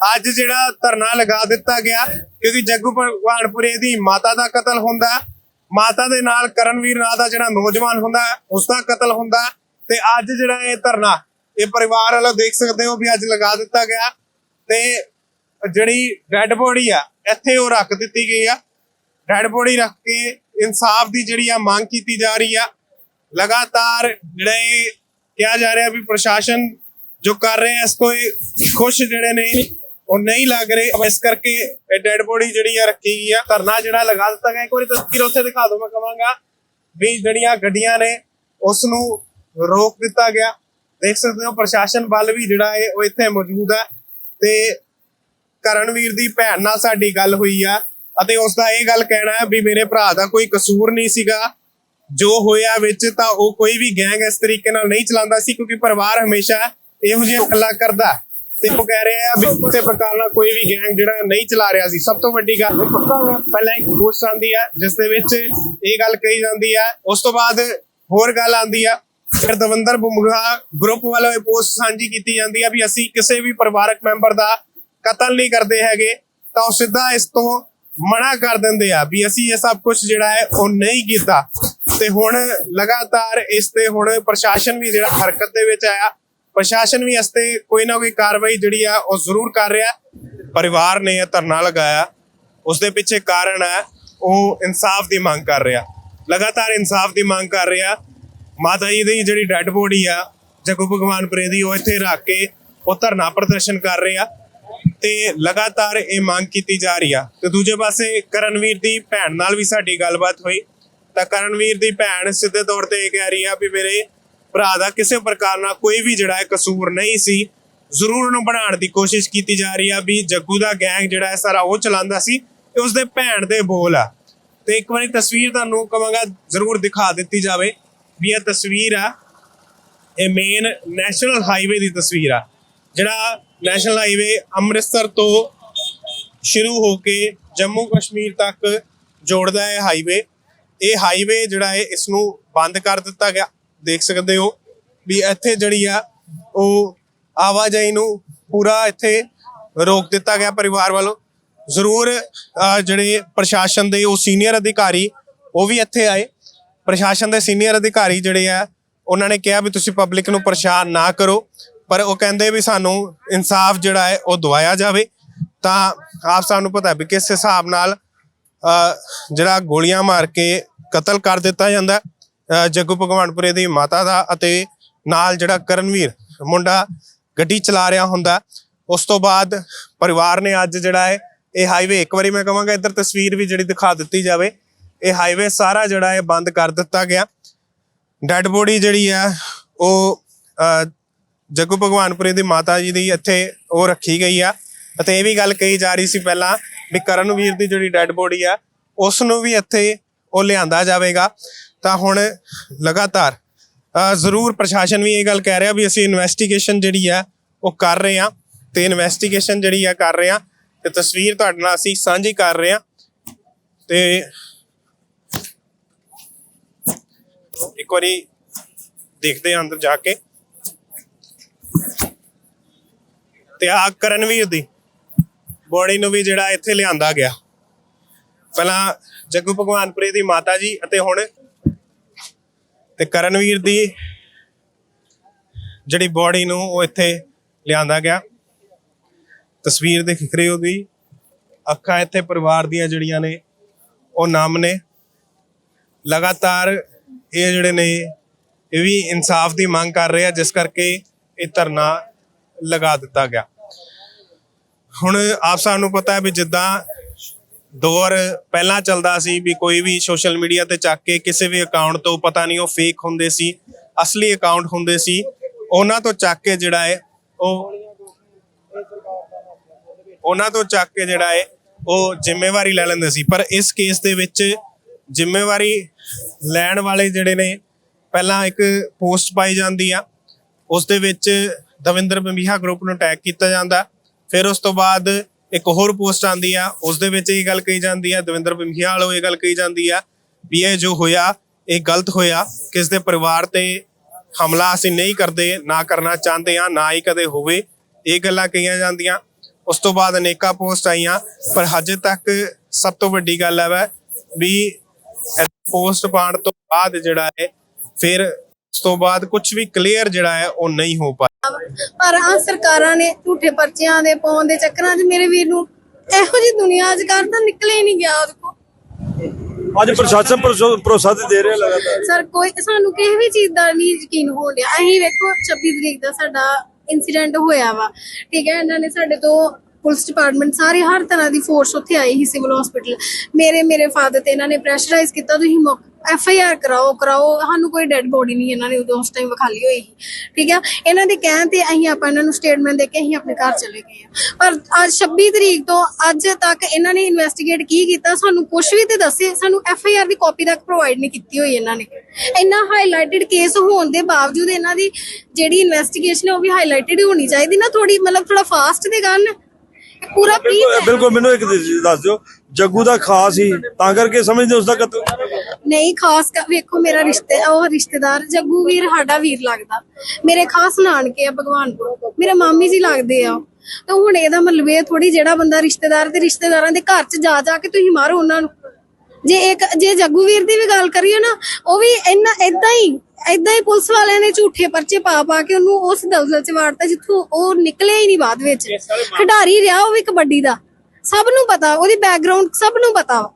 ਅੱਜ ਜਿਹੜਾ ਧਰਨਾ ਲਗਾ ਦਿੱਤਾ ਗਿਆ, ਕਿਉਂਕਿ ਜੱਗੂ ਭਗਵਾਨਪੁਰੇ ਦੀ ਮਾਤਾ ਦਾ ਕਤਲ ਹੁੰਦਾ ਮਾਤਾ ਦੇ ਨਾਲ ਕਰਨਵੀਰ ਨਾਂ ਦਾ ਜਿਹੜਾ ਨੌਜਵਾਨ ਹੁੰਦਾ ਉਸ ਦਾ ਕਤਲ ਹੁੰਦਾ ਤੇ ਅੱਜ ਜਿਹੜਾ ਇਹ ਧਰਨਾ, ਇਹ ਪਰਿਵਾਰ ਵੱਲੋਂ ਦੇਖ ਸਕਦੇ ਹੋ ਵੀ ਅੱਜ ਲਗਾ ਦਿੱਤਾ ਗਿਆ। ਤੇ ਜਿਹੜੀ ਡੈੱਡ ਬੋਡੀ ਆ, ਇੱਥੇ ਉਹ ਰੱਖ ਦਿੱਤੀ ਗਈ ਆ। ਡੈੱਡ ਬੋਡੀ ਰੱਖ ਕੇ ਇਨਸਾਫ ਦੀ ਜਿਹੜੀ ਆ ਮੰਗ ਕੀਤੀ ਜਾ ਰਹੀ ਆ। ਲਗਾਤਾਰ ਜਿਹੜਾ ਇਹ ਕਿਹਾ ਜਾ ਰਿਹਾ ਵੀ ਪ੍ਰਸ਼ਾਸਨ ਜੋ ਕਰ ਰਹੇ ਆ ਇਸ ਤੋਂ ਇਹ ਖੁਸ਼ ਜਿਹੜੇ ਨੇ ਉਹ ਨਹੀਂ ਲੱਗ ਰਹੇ। ਇਸ ਕਰਕੇ ਇਹ ਡੈੱਡ ਬੋਡੀ ਜਿਹੜੀ ਆ ਰੱਖੀ ਗਈ ਆ ਧਰਨਾ ਜਿਹੜਾ ਲਗਾ ਦਿੱਤਾ ਗਿਆ। ਇੱਕ ਵਾਰੀ ਤਸਵੀਰ ਉੱਥੇ ਦਿਖਾ ਦਿਓ ਮੈਂ ਕਹਾਂਗਾ ਵੀ ਜਿਹੜੀਆਂ ਗੱਡੀਆਂ ਨੇ ਉਸ ਨੂੰ ਰੋਕ ਦਿੱਤਾ ਗਿਆ। ਦੇਖ ਸਕਦੇ ਹੋ, ਪ੍ਰਸ਼ਾਸਨ ਬਲ ਵੀ ਜਿਹੜਾ ਹੈ ਉਹ ਇੱਥੇ ਮੌਜੂਦ ਹੈ। ਤੇ ਕਰਨਵੀਰ ਦੀ ਭੈਣ ਨਾਲ ਸਾਡੀ ਗੱਲ ਹੋਈ ਆ। ਅਤੇ ਉਸ ਦਾ ਇਹ ਗੱਲ ਕਹਿਣਾ ਹੈ ਵੀ ਮੇਰੇ ਭਰਾ ਦਾ ਕੋਈ ਕਸੂਰ ਨਹੀਂ ਸੀਗਾ। ਜੋ ਹੋਇਆ ਵਿੱਚ ਤਾਂ ਉਹ ਕੋਈ ਵੀ ਗੈਂਗ ਇਸ ਤਰੀਕੇ ਨਾਲ ਨਹੀਂ ਚਲਾਉਂਦਾ ਸੀ, ਕਿਉਂਕਿ ਪਰਿਵਾਰ ਹਮੇਸ਼ਾ ਇਹੋ ਜਿਹੀਆਂ ਗੱਲਾਂ ਕਰਦਾ। ਤੇ ਉਹ ਕਹਿ ਰਹੇ ਆ ਵੀ ਕਿਸੇ ਪ੍ਰਕਾਰ ਨਾਲ ਕੋਈ ਵੀ ਗੈਂਗ ਜਿਹੜਾ ਨਹੀਂ ਚਲਾ ਰਿਹਾ ਸੀ। ਸਭ ਤੋਂ ਵੱਡੀ ਗੱਲ ਪਹਿਲਾਂ ਇੱਕ ਪੋਸਟ ਆਂਦੀ ਆ, ਜਿਸ ਦੇ ਵਿੱਚ ਇਹ ਗੱਲ ਕਹੀ ਜਾਂਦੀ ਆ, ਉਸ ਤੋਂ ਬਾਅਦ ਹੋਰ ਗੱਲ ਆਂਦੀ ਆ। ਫਿਰ ਦਵਿੰਦਰ ਬੁਮਗਾ ਗਰੁੱਪ ਵੱਲੋਂ ਇਹ ਪੋਸਟ ਸਾਂਝੀ ਕੀਤੀ ਜਾਂਦੀ ਆ ਵੀ ਅਸੀਂ ਕਿਸੇ ਵੀ ਪਰਿਵਾਰਕ ਮੈਂਬਰ ਦਾ ਕਤਲ ਨਹੀਂ ਕਰਦੇ ਹੈਗੇ, ਤਾਂ ਉਹ ਸਿੱਧਾ ਇਸ ਤੋਂ ਮਨਾ ਕਰ ਦਿੰਦੇ ਆ ਵੀ ਅਸੀਂ ਇਹ ਸਭ ਕੁਝ ਜਿਹੜਾ ਹੈ ਉਹ ਨਹੀਂ ਕੀਤਾ। ਤੇ ਹੁਣ ਲਗਾਤਾਰ ਇਸ ਤੇ ਹੁਣ ਪ੍ਰਸ਼ਾਸਨ ਵੀ ਜਿਹੜਾ ਹਰਕਤ ਦੇ ਵਿੱਚ ਆਇਆ ਪ੍ਰਸ਼ਾਸਨ ਵੀ ਇਸ ਤੇ ਕੋਈ ਨਾ ਕੋਈ ਕਾਰਵਾਈ ਜਿਹੜੀ ਆ ਉਹ ਜ਼ਰੂਰ ਕਰ ਰਿਹਾ। ਪਰਿਵਾਰ ਨੇ ਇਹ ਧਰਨਾ ਲਗਾਇਆ। ਉਸ ਦੇ ਪਿੱਛੇ ਕਾਰਨ ਹੈ, ਉਹ ਇਨਸਾਫ ਦੀ ਮੰਗ ਕਰ ਰਿਹਾ। ਲਗਾਤਾਰ ਇਨਸਾਫ ਦੀ ਮੰਗ ਕਰ ਰਿਹਾ। ਮਾਤਾ ਜੀ ਦੀ ਜਿਹੜੀ ਡੈੱਡ ਬੋਡੀ ਆ, ਜਗੂ ਭਗਵਾਨ ਪ੍ਰੇ ਦੀ, ਉਹ ਇੱਥੇ ਰੱਖ ਕੇ ਉਹ ਧਰਨਾ ਪ੍ਰਦਰਸ਼ਨ ਕਰ ਰਹੇ। ਆ ਤੇ ਲਗਾਤਾਰ ਇਹ ਮੰਗ ਕੀਤੀ ਜਾ ਰਹੀ ਆ। ਤੇ ਦੂਜੇ ਪਾਸੇ ਕਰਨਵੀਰ ਦੀ ਭੈਣ ਨਾਲ ਵੀ ਸਾਡੀ ਗੱਲਬਾਤ ਹੋਈ। ਤਾਂ ਕਰਨਵੀਰ ਦੀ ਭੈਣ ਸਿੱਧੇ ਤੌਰ ਤੇ ਇਹ ਕਹਿ ਰਹੀ ਆ ਵੀ ਮੇਰੇ ਭਰਾ ਦਾ ਕਿਸੇ ਪ੍ਰਕਾਰ ਨਾਲ ਕੋਈ ਵੀ ਜਿਹੜਾ ਹੈ ਕਸੂਰ ਨਹੀਂ ਸੀ। ਜ਼ਰੂਰ ਉਹਨੂੰ ਬਣਾਉਣ ਦੀ ਕੋਸ਼ਿਸ਼ ਕੀਤੀ ਜਾ ਰਹੀ ਆ ਵੀ ਜੱਗੂ ਦਾ ਗੈਂਗ ਜਿਹੜਾ ਹੈ ਸਾਰਾ ਉਹ ਚਲਾਉਂਦਾ ਸੀ ਤੇ ਉਸਦੇ ਭੈਣ ਦੇ ਬੋਲ ਆ। ਤੇ ਇੱਕ ਵਾਰੀ ਤਸਵੀਰ ਤੁਹਾਨੂੰ ਕਵਾਂਗਾ, ਜ਼ਰੂਰ ਦਿਖਾ ਦਿੱਤੀ ਜਾਵੇ ਵੀ ਇਹ ਤਸਵੀਰ ਆ। ਇਹ ਮੇਨ ਨੈਸ਼ਨਲ ਹਾਈਵੇ ਦੀ ਤਸਵੀਰ ਆ। ਜਿਹੜਾ ਨੈਸ਼ਨਲ ਹਾਈਵੇ ਅੰਮ੍ਰਿਤਸਰ ਤੋਂ ਸ਼ੁਰੂ ਹੋ ਕੇ ਜੰਮੂ ਕਸ਼ਮੀਰ ਤੱਕ ਜੋੜਦਾ ਹੈ ਹਾਈਵੇ ਇਹ ਹਾਈਵੇ ਜਿਹੜਾ ਹੈ, ਇਸ ਨੂੰ ਬੰਦ ਕਰ ਦਿੱਤਾ ਗਿਆ। ਦੇਖ ਸਕਦੇ ਹੋ ਵੀ ਇੱਥੇ ਜਿਹੜੀ ਆ, ਉਹ ਆਵਾਜਾਈ ਨੂੰ ਪੂਰਾ ਇੱਥੇ ਰੋਕ ਦਿੱਤਾ ਗਿਆ ਪਰਿਵਾਰ ਵੱਲੋਂ। ਜ਼ਰੂਰ ਜਿਹੜੇ ਪ੍ਰਸ਼ਾਸਨ ਦੇ ਉਹ ਸੀਨੀਅਰ ਅਧਿਕਾਰੀ, ਉਹ ਵੀ ਇੱਥੇ ਆਏ। ਪ੍ਰਸ਼ਾਸਨ ਦੇ ਸੀਨੀਅਰ ਅਧਿਕਾਰੀ ਜਿਹੜੇ ਆ, ਉਹਨਾਂ ਨੇ ਕਿਹਾ ਵੀ ਤੁਸੀਂ ਪਬਲਿਕ ਨੂੰ ਪਰੇਸ਼ਾਨ ਨਾ ਕਰੋ, ਪਰ ਉਹ ਕਹਿੰਦੇ ਵੀ ਸਾਨੂੰ ਇਨਸਾਫ ਜਿਹੜਾ ਹੈ, ਉਹ ਦਵਾਇਆ ਜਾਵੇ। ਤਾਂ ਆਪ ਸਾਨੂੰ ਪਤਾ ਵੀ ਕਿਸ ਹਿਸਾਬ ਨਾਲ ਜਿਹੜਾ ਗੋਲੀਆਂ ਮਾਰ ਕੇ ਕਤਲ ਕਰ ਦਿੱਤਾ ਜਾਂਦਾ। ਜੱਗੂ ਭਗਵਾਨਪੁਰੇ ਦੀ ਮਾਤਾ ਦਾ ਅਤੇ ਨਾਲ ਜਿਹੜਾ ਕਰਨਵੀਰ ਮੁੰਡਾ ਗੱਡੀ ਚਲਾ ਰਿਹਾ ਹੁੰਦਾ, ਉਸ ਤੋਂ ਬਾਅਦ ਪਰਿਵਾਰ ਨੇ ਅੱਜ ਜਿਹੜਾ ਹੈ, ਇਹ ਹਾਈਵੇ ਇੱਕ ਵਾਰੀ ਮੈਂ ਕਹਾਂਗਾ ਇੱਧਰ ਤਸਵੀਰ ਵੀ ਜਿਹੜੀ ਦਿਖਾ ਦਿੱਤੀ ਜਾਵੇ, ਇਹ ਹਾਈਵੇ ਸਾਰਾ ਜਿਹੜਾ ਹੈ ਬੰਦ ਕਰ ਦਿੱਤਾ ਗਿਆ। ਡੈੱਡ ਬੋਡੀ ਜਿਹੜੀ ਆ ਉਹ ਜੱਗੂ ਭਗਵਾਨਪੁਰੇ ਦੀ ਮਾਤਾ ਜੀ ਦੀ ਇੱਥੇ ਉਹ ਰੱਖੀ ਗਈ ਆ। ਅਤੇ ਇਹ ਵੀ ਗੱਲ ਕਹੀ ਜਾ ਰਹੀ ਸੀ ਪਹਿਲਾਂ ਵੀ ਕਰਨਵੀਰ ਦੀ ਜਿਹੜੀ ਡੈੱਡ ਬੋਡੀ ਆ, ਉਸ ਨੂੰ ਵੀ ਇੱਥੇ ਉਹ ਲਿਆਂਦਾ ਜਾਵੇਗਾ। ਤਾਂ ਹੁਣ ਲਗਾਤਾਰ ਜ਼ਰੂਰ ਪ੍ਰਸ਼ਾਸਨ ਵੀ ਇਹ ਗੱਲ ਕਹਿ ਰਿਹਾ ਵੀ ਅਸੀਂ ਇਨਵੈਸਟੀਗੇਸ਼ਨ ਜਿਹੜੀ ਆ, ਉਹ ਕਰ ਰਹੇ ਆ ਤੇ ਇਨਵੈਸਟੀਗੇਸ਼ਨ ਜਿਹੜੀ ਆ, ਕਰ ਰਹੇ ਆ ਤੇ ਤਸਵੀਰ ਤੁਹਾਡੇ ਨਾਲ ਅਸੀਂ ਸਾਂਝੀ ਕਰ ਰਹੇ ਆ ਤੇ ਇੱਕ ਵਾਰੀ ਦੇਖਦੇ ਹਾਂ ਅੰਦਰ ਜਾ ਕੇ। ਤੇ ਆ ਕਰਨਵੀਰ ਦੀ ਬੋਡੀ ਨੂੰ ਵੀ ਜਿਹੜਾ ਇੱਥੇ ਲਿਆਂਦਾ ਗਿਆ। ਪਹਿਲਾਂ ਜੱਗੂ ਭਗਵਾਨਪੁਰੇ ਦੀ ਮਾਤਾ ਜੀ ਅਤੇ ਹੁਣ ਤੇ ਕਰਨਵੀਰ ਦੀ ਜਿਹੜੀ ਬੋਡੀ ਨੂੰ ਉਹ ਇੱਥੇ ਲਿਆਂਦਾ ਗਿਆ। ਤਸਵੀਰ ਦੇ ਖਿਖਰੇ ਹੋ ਤੁਸੀਂ। ਅੱਖਾਂ ਇੱਥੇ ਪਰਿਵਾਰ ਦੀਆਂ ਜਿਹੜੀਆਂ ਨੇ, ਉਹ ਨਾਮ ਨੇ। ਲਗਾਤਾਰ ਇਹ ਜਿਹੜੇ ਨੇ, ਇਹ ਵੀ ਇਨਸਾਫ ਦੀ ਮੰਗ ਕਰ ਰਹੇ ਆ, ਜਿਸ ਕਰਕੇ ਇਹ ਧਰਨਾ ਲਗਾ ਦਿੱਤਾ ਗਿਆ। ਹੁਣ ਆਪ ਸਾਨੂੰ ਪਤਾ ਹੈ ਵੀ ਜਿੱਦਾਂ ਦੌਰ ਪਹਿਲਾਂ ਚੱਲਦਾ ਸੀ ਵੀ ਕੋਈ ਵੀ ਸੋਸ਼ਲ ਮੀਡੀਆ ਤੇ ਚੱਕ ਕੇ ਕਿਸੇ ਵੀ ਅਕਾਊਂਟ ਤੋਂ ਪਤਾ ਨਹੀਂ ਉਹ ਫੇਕ ਹੁੰਦੇ ਸੀ, ਅਸਲੀ ਅਕਾਊਂਟ ਹੁੰਦੇ ਸੀ, ਉਹਨਾਂ ਤੋਂ ਚੱਕ ਕੇ ਜਿਹੜਾ ਹੈ ਉਹ ਉਹਨਾਂ ਤੋਂ ਚੱਕ ਕੇ ਜਿਹੜਾ ਹੈ ਉਹ ਜ਼ਿੰਮੇਵਾਰੀ ਲੈ ਲੈਂਦੇ ਸੀ। ਪਰ ਇਸ ਕੇਸ ਦੇ ਵਿੱਚ ਜ਼ਿੰਮੇਵਾਰੀ ਲੈਣ ਵਾਲੇ ਜਿਹੜੇ ਨੇ, ਪਹਿਲਾਂ ਇੱਕ ਪੋਸਟ ਪਾਈ ਜਾਂਦੀ ਆ, ਉਸ ਦੇ ਵਿੱਚ ਦਵਿੰਦਰ ਬੰਬੀਹਾ ਗਰੁੱਪ ਨੂੰ ਅਟੈਕ ਕੀਤਾ ਜਾਂਦਾ, ਫਿਰ ਉਸ ਤੋਂ ਬਾਅਦ ਇੱਕ ਹੋਰ ਪੋਸਟ ਆਂਦੀ ਆ, ਉਸ ਦੇ ਵਿੱਚ ਇਹ ਗੱਲ ਕਹੀ ਜਾਂਦੀ ਆ, ਦਵਿੰਦਰ ਬੰਬੀਹਾ ਵਾਲੋ ਇਹ ਗੱਲ ਕਹੀ ਜਾਂਦੀ ਆ ਵੀ ਇਹ ਜੋ ਹੋਇਆ, ਇਹ ਗਲਤ ਹੋਇਆ, ਕਿਸ ਦੇ ਪਰਿਵਾਰ ਤੇ ਹਮਲਾ ਅਸੀਂ ਨਹੀਂ ਕਰਦੇ, ਨਾ ਕਰਨਾ ਚਾਹੁੰਦੇ ਆ, ਨਾ ਹੀ ਕਦੇ ਹੋਵੇ, ਇਹ ਗੱਲਾਂ ਕਹੀਆਂ ਜਾਂਦੀਆਂ। ਉਸ ਤੋਂ ਬਾਅਦ ਅਨੇਕਾਂ ਪੋਸਟ ਆਈਆਂ, ਪਰ ਹਜੇ ਤੱਕ ਸਭ ਤੋਂ ਵੱਡੀ ਗੱਲ ਹੈ ਵਾ ਵੀ ਪੋਸਟ ਪਾਉਣ ਤੋਂ ਬਾਅਦ ਜਿਹੜਾ ਹੈ ਫਿਰ ਉਸ ਤੋਂ ਬਾਅਦ ਕੁਝ ਵੀ ਕਲੀਅਰ ਜਿਹੜਾ ਹੈ ਉਹ ਨਹੀਂ ਹੋ ਪਾਇਆ ਪਰ ਆ ਸਰਕਾਰਾਂ ਨੇ ਝੂਠੇ ਪਰਚਿਆਂ ਦੇ ਪਾਉਣ ਦੇ ਚੱਕਰਾਂ 'ਚ ਮੇਰੇ ਵੀਰ ਨੂੰ ਇਹੋ ਜੀ ਦੁਨੀਆ ਅੱਜ ਕੱਲ੍ਹ ਤਾਂ ਨਿਕਲੇ ਹੀ ਨਹੀਂ ਗਿਆ ਉਹਦੇ ਕੋਲ। ਅੱਜ ਪ੍ਰਸ਼ਾਸਨ ਭਰੋਸਾ- ਤੇ ਦੇ ਰਿਹਾ ਲਗਾਤਾਰ। ਸਰ ਕੋਈ ਸਾਨੂੰ ਕਿਸੇ ਵੀ ਚੀਜ਼ ਦਾ ਨਹੀਂ ਯਕੀਨ ਹੋ ਰਿਹਾ ਅਸੀਂ ਵੇਖੋ 26 ਤਰੀਕ ਦਾ ਸਾਡਾ ਇਨਸੀਡੈਂਟ ਹੋਇਆ ਵਾ। ਠੀਕ ਹੈ ਇਹਨਾਂ ਨੇ ਸਾਡੇ ਤੋਂ ਪੁਲਿਸ ਡਿਪਾਰਟਮੈਂਟ ਸਾਰੇ ਹਰ ਤਰ੍ਹਾਂ ਦੀ ਫੋਰਸ ਉੱਥੇ ਆਈ ਸੀ ਸਿਵਲ ਹਸਪੀਟਲ ਮੇਰੇ ਮੇਰੇ ਫਾਦਰ ਤੇ ਇਹਨਾਂ ਨੇ ਪ੍ਰੈਸ਼ਰਾਈਜ਼ ਕੀਤਾ ਤੁਸੀਂ ਐਫ ਆਈ ਆਰ ਕਰਾਓ ਕਰਾਓ। ਸਾਨੂੰ ਕੋਈ ਡੈੱਡ ਬੋਡੀ ਨਹੀਂ, ਇਹਨਾਂ ਨੇ ਉਦੋਂ ਉਸ ਟਾਈਮ ਵਿਖਾਲੀ ਹੋਈ ਸੀ। ਠੀਕ ਹੈ ਇਹਨਾਂ ਦੇ ਕਹਿਣ ਤੇ ਅਸੀਂ ਆਪਾਂ ਇਹਨਾਂ ਨੂੰ ਸਟੇਟਮੈਂਟ ਦੇ ਕੇ ਅਸੀਂ ਆਪਣੇ ਘਰ ਚਲੇ ਗਏ ਆ। ਪਰ ਅੱਜ 26 ਤਰੀਕ ਤੋਂ ਅੱਜ ਤੱਕ ਇਹਨਾਂ ਨੇ ਇਨਵੈਸਟੀਗੇਟ ਕੀ ਕੀਤਾ, ਸਾਨੂੰ ਕੁਝ ਵੀ ਤੇ ਦੱਸੇ। ਸਾਨੂੰ ਐਫ ਆਈ ਆਰ ਦੀ ਕਾਪੀ ਤੱਕ ਪ੍ਰੋਵਾਈਡ ਨਹੀਂ ਕੀਤੀ ਹੋਈ ਇਹਨਾਂ ਨੇ। ਇੰਨਾ ਹਾਈਲਾਈਟਡ ਕੇਸ ਹੋਣ ਦੇ ਬਾਵਜੂਦ ਇਹਨਾਂ ਦੀ ਜਿਹੜੀ ਇਨਵੈਸਟੀਗੇਸ਼ਨ ਹੈ ਉਹ ਵੀ ਹਾਈਲਾਈਟਡ ਹੋਣੀ ਚਾਹੀਦੀ ਨਾ। ਥੋੜੀ ਮਤਲਬ ਥੋੜਾ ਫਾਸਟ ਦੇ ਗੱਲ ਪੂਰਾ ਬਿਲਕੁਲ ਬਿਲਕੁਲ ਮੈਨੂੰ ਇੱਕ ਚੀਜ਼ ਦੱਸ ਦਿਓ ਜੱਗੂ ਦਾ ਖਾਸ ਸੀ ਤਾਂ ਕਰਕੇ ਸਮਝਦੇ ਉਸ ਦਾ ਕਤਲ। ਨਹੀਂ ਖਾਸ ਕਰ ਵੇਖੋ ਮੇਰਾ ਰਿਸ਼ਤੇ ਉਹ ਰਿਸ਼ਤੇਦਾਰ ਜੱਗੂ ਵੀਰ ਸਾਡਾ ਵੀਰ ਲੱਗਦਾ। ਮੇਰੇ ਖਾਸ ਨਾਨਕੇ ਆ ਭਗਵਾਨਪੁਰ ਮੇਰੇ ਮਾਮੀ ਜੀ ਲੱਗਦੇ ਆ। ਉਹ। ਤੇ ਹੁਣ ਇਹਦਾ ਮਤਲਬ ਇਹ ਥੋੜੀ ਜਿਹੜਾ ਬੰਦਾ ਰਿਸ਼ਤੇਦਾਰ ਤੇ ਰਿਸ਼ਤੇਦਾਰਾਂ ਦੇ ਘਰ 'ਚ ਜਾ ਜਾ ਕੇ ਤੁਸੀਂ ਮਾਰੋ ਉਹਨਾਂ ਨੂੰ। ਜੇ ਇੱਕ ਜੇ ਜੱਗੂ ਵੀਰ ਦੀ ਵੀ ਗੱਲ ਕਰੀਏ ਨਾ ਉਹ ਵੀ ਇੰਨਾ ਇਦਾਂ ਹੀ ਇਦਾਂ ਹੀ ਪੁਲਿਸ ਵਾਲਿਆਂ ਨੇ ਝੂਠੇ ਪਰਚੇ ਪਾ ਪਾ ਕੇ ਉਹਨੂੰ ਉਸ ਦਲਦਲ 'ਚ ਵਾੜਤਾ ਜਿੱਥੋਂ ਉਹ ਨਿਕਲਿਆ ਹੀ ਨਹੀਂ ਬਾਅਦ ਵਿੱਚ। ਖਿਡਾਰੀ ਰਿਹਾ ਉਹ ਵੀ ਕਬੱਡੀ ਦਾ। ਸਭ ਨੂੰ ਪਤਾ, ਉਹਦੀ ਬੈਕਗ੍ਰਾਉਂਡ ਸਭ ਨੂੰ ਪਤਾ। ਵਾ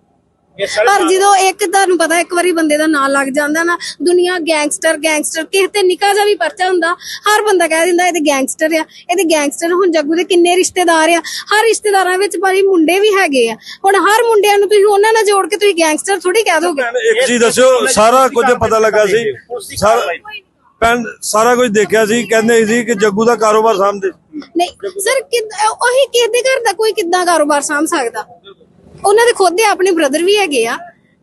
ਪਰ ਜਦੋਂ ਇੱਕ ਤੁਹਾਨੂੰ ਪਤਾ ਇੱਕ ਵਾਰੀ ਬੰਦੇ ਦਾ ਨਾਂ ਲੱਗ ਜਾਂਦਾ ਨਾ ਦੁਨੀਆ ਗੈਂਗਸਟਰ ਗੈਂਗਸਟਰ ਕਿਸੇ ਤੇ ਨਿੱਕਾ ਜਿਹਾ ਵੀ ਪਰਚਾ ਹੁੰਦਾ ਹਰ ਬੰਦਾ ਕਹਿ ਦਿੰਦਾ ਇਹ ਤੇ ਗੈਂਗਸਟਰ ਆ ਇਹ ਤੇ ਗੈਂਗਸਟਰ ਹੁਣ ਜੱਗੂ ਦੇ ਕਿੰਨੇ ਰਿਸ਼ਤੇਦਾਰ ਆ। ਹਰ ਰਿਸ਼ਤੇਦਾਰਾਂ ਵਿੱਚ ਭਾਰੀ ਮੁੰਡੇ ਵੀ ਹੈਗੇ ਆ। ਹੁਣ ਹਰ ਮੁੰਡਿਆਂ ਨੂੰ ਤੁਸੀਂ ਉਹਨਾਂ ਨਾਲ ਜੋੜ ਕੇ ਤੁਸੀਂ ਗੈਂਗਸਟਰ ਥੋੜੀ ਕਹਿ ਦੋਗੇ। ਇੱਕ ਚੀਜ਼ ਦੱਸਿਓ ਸਾਰਾ ਕੁਝ ਪਤਾ ਲੱਗਾ ਸੀ। ਸਾਰਾ ਕੁਝ ਦੇਖਿਆ ਸੀ ਕਹਿੰਦੇ ਸੀ ਕਿ ਜੱਗੂ ਦਾ ਕਾਰੋਬਾਰ ਸਾਹਮਣੇ ਨਹੀਂ ਸਰ ਉਹੀ ਕਿਹਦੇ ਘਰ ਦਾ ਕੋਈ ਕਿੱਦਾਂ ਕਾਰੋਬਾਰ ਸਾਂਭ ਸਕਦਾ? ਉਹਨਾਂ ਦੇ ਖੁਦ ਦੇ ਆਪਣੇ ਬ੍ਰਦਰ ਵੀ ਹੈਗੇ ਆ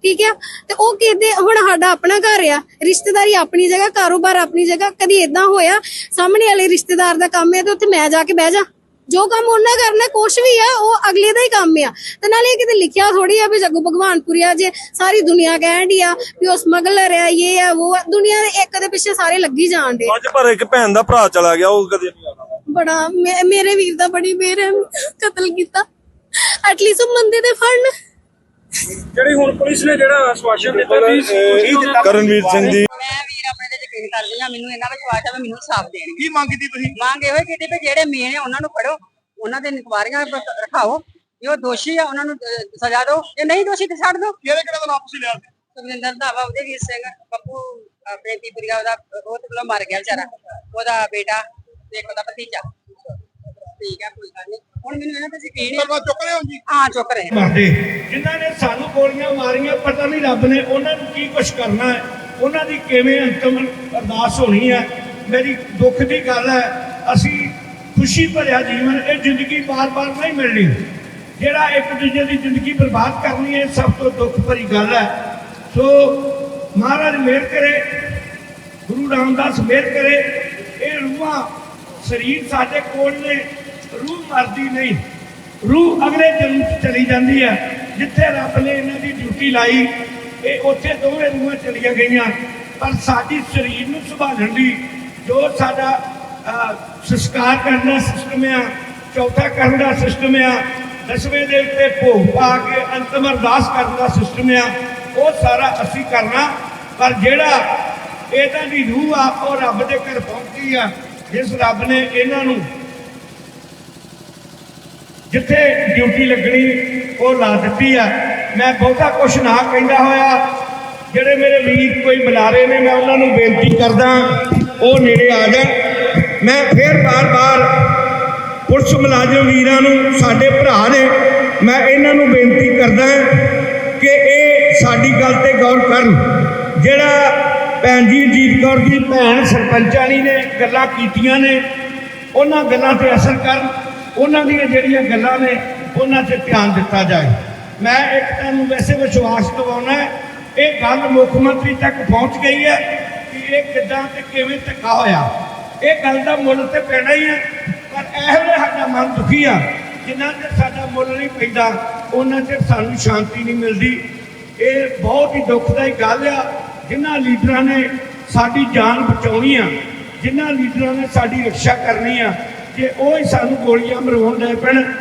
ਠੀਕ ਆ? ਤੇ ਉਹ ਕਿਹਦੇ ਹੁਣ ਸਾਡਾ ਆਪਣਾ ਘਰ ਆ ਰਿਸ਼ਤੇਦਾਰੀ ਆਪਣੀ ਜਗ੍ਹਾ ਕਾਰੋਬਾਰ ਆਪਣੀ ਜਗ੍ਹਾ ਕਦੀ ਇਦਾਂ ਹੋਇਆ ਸਾਹਮਣੇ ਵਾਲੇ ਰਿਸ਼ਤੇਦਾਰ ਦਾ ਕੰਮ ਹੈ ਤੇ ਉੱਥੇ ਮੈਂ ਜਾ ਕੇ ਬਹਿ ਜਾ। ਜੋ ਕੰਮ ਉਹਨਾਂ ਕਰਨਾ ਕੁਛ ਵੀ ਆ ਉਹ ਅਗਲੇ ਦਾ ਹੀ ਕੰਮ ਆ। ਤੇ ਨਾਲੇ ਇਹ ਕਿਤੇ ਲਿਖਿਆ ਥੋੜੀ ਆ ਵੀ ਜੱਗੂ ਭਗਵਾਨਪੁਰੀ ਆ ਜੇ ਸਾਰੀ ਦੁਨੀਆ ਕਹਿਣ ਡਈ ਆ ਵੀ ਉਹ ਸਮਗਲਰ ਆ ਇਹ ਆ ਉਹ। ਦੁਨੀਆ ਦੇ ਇੱਕ ਦੇ ਪਿੱਛੇ ਸਾਰੇ ਲੱਗੀ ਡੇ ਅੱਜ ਪਰ ਇੱਕ ਭੈਣ ਦਾ ਭਰਾ ਚਲਾ ਗਿਆ ਉਹ ਕਦੇ ਨਹੀਂ ਆਉਣਾ ਬੜਾ ਮੇਰੇ ਵੀਰ ਦਾ ਬੜੀ ਬੇਰਹਿਮ ਕਤਲ ਕੀਤਾ। ਐਟਲੀਸਟ ਉਹ ਬੰਦੇ ਦੇ ਫੜਨ। ਜਿਹੜੀ ਹੁਣ ਪੁਲਿਸ ਨੇ ਜਿਹੜਾ ਆਸ਼ਵਾਸਨ ਦਿੱਤਾ ਵੀ ਕਰਨਵੀਰ ਸਿੰਘ ਜੀ। ਮੈਂ ਵੀਰ ਆਪਣੇ ਤੇ ਯਕੀਨ ਕਰਦੀ ਆ ਮੈਨੂੰ ਇਹਨਾਂ ਵਿਸ਼ਵਾਸ ਹੈ ਵੀ ਮੈਨੂੰ ਸਾਫ਼ ਦੇਣਗੇ। ਕੀ ਮੰਗ ਕੀਤੀ ਤੁਸੀਂ? ਮੰਗ ਇਹੋ ਹੀ ਕੀਤੀ ਵੀ ਜਿਹੜੇ ਮੇਨ ਆ ਉਹਨਾਂ ਨੂੰ ਫੜੋ ਉਹਨਾਂ ਦੇ ਨਿਕਵਾਰੀਆਂ ਰਖਾਓ। ਜੋ ਦੋਸ਼ੀ ਆ ਉਹਨਾਂ ਨੂੰ ਅਹ, ਸਜ਼ਾ ਦਿਓ। ਜੇ ਨਹੀਂ ਦੋਸ਼ੀ ਤੇ ਛੱਡ ਦਿਓ। ਕਿਹੜੇ ਕਿਹੜੇ ਦਾ ਨਾਮ ਤੁਸੀਂ ਲਿਆ ਸੀ? ਸੁਖਵਿੰਦਰ ਧਾਵਾ ਉਹਦੇ ਵੀਰ ਸਿੰਘ ਬੱਬੂ ਪ੍ਰੇਤੀਪੁਰੀਆ ਉਹਦਾ ਉਹ ਤੇ ਕੋਲ ਮਰ ਗਿਆ ਵਿਚਾਰਾ। ਉਹਦਾ ਬੇਟਾ ਤੇ ਇੱਕ ਉਹਦਾ ਭਤੀਜਾ। ਠੀਕ ਆ ਕੋਈ ਗੱਲ ਨਹੀਂ ਹੁਣ ਮੈਨੂੰ ਇਹਨਾਂ ਤੇ ਯਕੀਨ ਹੈ ਪਰਵਾ ਚੁੱਕ ਰਹੇ ਹੋ ਜੀ? ਹਾਂ ਚੁੱਕ ਰਹੇ ਮਰਦੇ ਜਿਨ੍ਹਾਂ ਨੇ ਸਾਨੂੰ ਗੋਲੀਆਂ ਮਾਰੀਆਂ ਪਤਾ ਨਹੀਂ ਰੱਬ ਨੇ ਉਹਨਾਂ ਨੂੰ ਕੀ ਕੁਛ ਕਰਨਾ ਹੈ। ਉਹਨਾਂ ਦੀ ਕਿਵੇਂ ਅੰਤਮ ਅਰਦਾਸ ਹੋਣੀ ਹੈ? ਮੇਰੀ ਦੁੱਖ ਦੀ ਗੱਲ ਹੈ ਅਸੀਂ ਖੁਸ਼ੀ ਭਰਿਆ ਜੀਵਨ ਇਹ ਜ਼ਿੰਦਗੀ ਬਾਰ-ਬਾਰ ਨਹੀਂ ਮਿਲਣੀ। ਜਿਹੜਾ ਇੱਕ ਦੂਜੇ ਦੀ ਜ਼ਿੰਦਗੀ ਬਰਬਾਦ ਕਰਨੀ ਹੈ ਇਹ ਸਭ ਤੋਂ ਦੁੱਖ ਭਰੀ ਗੱਲ ਹੈ। ਸੋ ਮਹਾਰਾਜ ਮਿਹਰ ਕਰੇ ਗੁਰੂ ਰਾਮਦਾਸ ਮਿਹਰ ਕਰੇ। ਇਹ ਰੂਹਾਂ ਸਰੀਰ ਸਾਡੇ ਕੋਲ ਨੇ। ਰੂਹ ਮਰਦੀ ਨਹੀਂ। ਰੂਹ ਅਗਲੇ ਜਨਮ 'ਚ ਚਲੀ ਜਾਂਦੀ ਹੈ ਜਿੱਥੇ ਰੱਬ ਨੇ ਇਹਨਾਂ ਦੀ ਡਿਊਟੀ ਲਾਈ ਇਹ ਉੱਥੇ ਦੋਵੇਂ ਰੂਹਾਂ ਚਲੀਆਂ ਗਈਆਂ। ਪਰ ਸਾਡੀ ਸਰੀਰ ਨੂੰ ਸੰਭਾਲਣ ਲਈ ਜੋ ਸਾਡਾ ਅਹ, ਸੰਸਕਾਰ ਕਰਨ ਦਾ ਸਿਸਟਮ ਆ ਚੌਥਾ ਕਰਨ ਦਾ ਸਿਸਟਮ ਆ ਦਸਵੇਂ ਦੇ ਉੱਤੇ ਭੋਗ ਪਾ ਕੇ ਅੰਤਮ ਅਰਦਾਸ ਕਰਨ ਦਾ ਸਿਸਟਮ ਆ ਉਹ ਸਾਰਾ ਅਸੀਂ ਕਰਨਾ। ਪਰ ਜਿਹੜਾ ਇਹਨਾਂ ਦੀ ਰੂਹ ਆ ਉਹ ਰੱਬ ਦੇ ਘਰ ਪਹੁੰਚੀ ਆ ਜਿਸ ਰੱਬ ਨੇ ਇਹਨਾਂ ਨੂੰ ਜਿੱਥੇ ਡਿਊਟੀ ਲੱਗਣੀ ਉਹ ਲਾ ਦਿੱਤੀ ਆ। ਮੈਂ ਬਹੁਤਾ ਕੁਛ ਨਾ ਕਹਿੰਦਾ ਹੋਇਆ। ਜਿਹੜੇ ਮੇਰੇ ਵੀਰ ਕੋਈ ਬੁਲਾਰੇ ਨੇ, ਮੈਂ ਉਹਨਾਂ ਨੂੰ ਬੇਨਤੀ ਕਰਦਾ, ਉਹ ਨੇੜੇ ਆ ਜਾਣ। ਮੈਂ ਫੇਰ ਬਾਰ-ਬਾਰ ਪੁਲਿਸ ਮੁਲਾਜ਼ਮ ਵੀਰਾਂ ਨੂੰ, ਸਾਡੇ ਭਰਾ ਨੇ, ਮੈਂ ਇਹਨਾਂ ਨੂੰ ਬੇਨਤੀ ਕਰਦਾ ਕਿ ਇਹ ਸਾਡੀ ਗੱਲ ਤੇ ਗੌਰ ਕਰਨ। ਜਿਹੜਾ ਭੈਣ ਜੀ, ਜੀਤ ਕੌਰ ਦੀ ਭੈਣ ਸਰਪੰਚਾਣੀ ਨੇ ਗੱਲਾਂ ਕੀਤੀਆਂ ਨੇ, ਉਹਨਾਂ ਗੱਲਾਂ ਤੇ ਅਸਰ ਕਰਨ। ਉਹਨਾਂ ਦੀਆਂ ਜਿਹੜੀਆਂ ਗੱਲਾਂ ਨੇ, ਉਹਨਾਂ ਤੇ ਧਿਆਨ ਦਿੱਤਾ ਜਾਏ। ਮੈਂ ਇੱਕ ਤੁਹਾਨੂੰ ਵੈਸੇ ਵਿਸ਼ਵਾਸ ਦਿਵਾਉਣਾ ਇਹ ਗੱਲ ਮੁੱਖ ਮੰਤਰੀ ਤੱਕ ਪਹੁੰਚ ਗਈ ਹੈ ਕਿ ਇਹ ਕਿੱਦਾਂ ਤੇ ਕਿਵੇਂ ਧੱਕਾ ਹੋਇਆ। ਇਹ ਗੱਲ ਦਾ ਮੁੱਲ ਤੇ ਪੈਣਾ ਹੀ ਹੈ, ਪਰ ਇਹੋ ਜਿਹਾ ਸਾਡਾ ਮਨ ਦੁਖੀ ਆ, ਜਿੰਨਾ ਚਿਰ ਸਾਡਾ ਮੁੱਲ ਨਹੀਂ ਪੈਂਦਾ, ਉਹਨਾਂ ਚਿਰ ਸਾਨੂੰ ਸ਼ਾਂਤੀ ਨਹੀਂ ਮਿਲਦੀ। ਇਹ ਬਹੁਤ ਹੀ ਦੁਖਦਾਈ ਗੱਲ ਆ ਜਿਨ੍ਹਾਂ ਲੀਡਰਾਂ ਨੇ ਸਾਡੀ ਜਾਨ ਬਚਾਉਣੀ ਆ ਜਿਨ੍ਹਾਂ ਲੀਡਰਾਂ ਨੇ ਸਾਡੀ ਰੱਖਿਆ ਕਰਨੀ ਆ ਜੇ ਉਹ ਹੀ ਸਾਨੂੰ ਗੋਲੀਆਂ ਮਰਵਾਉਣ ਲੱਗ ਪੈਣ।